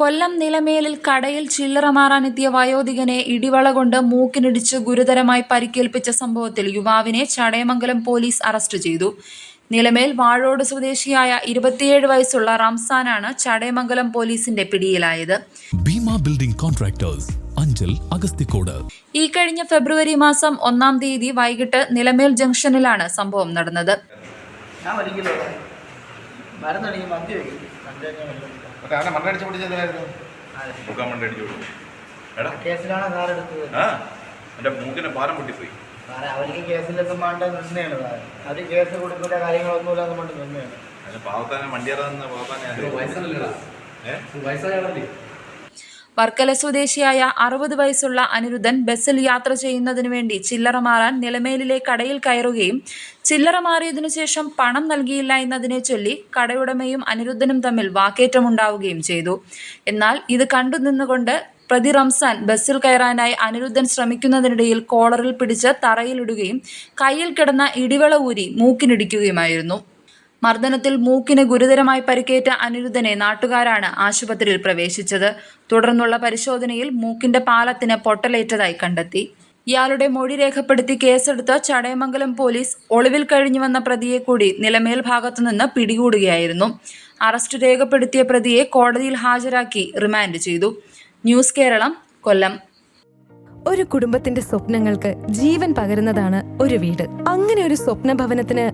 കൊല്ലം നിലമേലിൽ കടയിൽ ചില്ലറ മാറാനെത്തിയ വയോധികനെ ഇടിവള കൊണ്ട് മൂക്കിനിടിച്ച് ഗുരുതരമായി പരിക്കേൽപ്പിച്ച സംഭവത്തിൽ യുവാവിനെ ചടയമംഗലം പോലീസ് അറസ്റ്റ് ചെയ്തു. നിലമേൽ വാഴോട് സ്വദേശിയായ ഇരുപത്തിയേഴ് വയസ്സുള്ള റംസാനാണ് ചടയമംഗലം പോലീസിന്റെ പിടിയിലായത്. Bhima building contractors Anchal Agasthikode. ഈ കഴിഞ്ഞ ഫെബ്രുവരി മാസം ഒന്നാം തീയതി വൈകിട്ട് നിലമേൽ ജംഗ്ഷനിലാണ് സംഭവം നടന്നത്. മറ്റേ അവനെ മണ്ണടിച്ച് പിടിച്ചതിനായിരുന്നു മുഖം മണ്ട അടിച്ചു കൊടുക്കും എടാ. കേസിലാണ് സാർ എടുത്തത്. ആ എന്റെ മൂക്കിന് പാലം പൊട്ടിപ്പോയി. സാറേ അവർക്ക് കേസിലൊന്നും വേണ്ട നിന്നെയാണ് സാറേ. അവർ കേസ് കൊടുക്കില്ല കാര്യങ്ങളൊന്നും ഇല്ലാതെ കൊണ്ട് നിന്നെയാണ് അതിന് പാവത്താനെ വയസ്സല്ലേ പാവത്താനെ ഏ? വർക്കല സ്വദേശിയായ അറുപത് വയസ്സുള്ള അനിരുദ്ധൻ ബസ്സിൽ യാത്ര ചെയ്യുന്നതിനു വേണ്ടി ചില്ലറ മാറാൻ നിലമേലിലെ കടയിൽ കയറുകയും ചില്ലറ മാറിയതിനു ശേഷം പണം നൽകിയില്ല എന്നതിനെ ചൊല്ലി കടയുടമയും അനിരുദ്ധനും തമ്മിൽ വാക്കേറ്റമുണ്ടാവുകയും ചെയ്തു. എന്നാൽ ഇത് കണ്ടു നിന്നുകൊണ്ട് പ്രതി റംസാൻ ബസ്സിൽ കയറാനായി അനിരുദ്ധൻ ശ്രമിക്കുന്നതിനിടയിൽ കോളറിൽ പിടിച്ച് തറയിലിടുകയും കയ്യിൽ കിടന്ന ഇടിവള ഊരി മൂക്കിനിടിക്കുകയുമായിരുന്നു. മർദ്ദനത്തിൽ മൂക്കിന് ഗുരുതരമായി പരിക്കേറ്റ അനിരുദ്ധനെ നാട്ടുകാരാണ് ആശുപത്രിയിൽ പ്രവേശിച്ചത്. തുടർന്നുള്ള പരിശോധനയിൽ മൂക്കിന്റെ പാലത്തിന് പൊട്ടലേറ്റതായി കണ്ടെത്തി. ഇയാളുടെ മൊഴി രേഖപ്പെടുത്തി കേസെടുത്ത ചടയമംഗലം പോലീസ് ഒളിവിൽ കഴിഞ്ഞു വന്ന പ്രതിയെ കൂടി നിലമേൽ ഭാഗത്തുനിന്ന് പിടികൂടുകയായിരുന്നു. അറസ്റ്റ് രേഖപ്പെടുത്തിയ പ്രതിയെ കോടതിയിൽ ഹാജരാക്കി റിമാൻഡ് ചെയ്തു. ന്യൂസ് കേരളം കൊല്ലം. ഒരു കുടുംബത്തിന്റെ സ്വപ്നങ്ങൾക്ക് ജീവൻ പകരുന്നതാണ് ഒരു വീട്. അങ്ങനെ ഒരു സ്വപ്ന ഭവനത്തിന്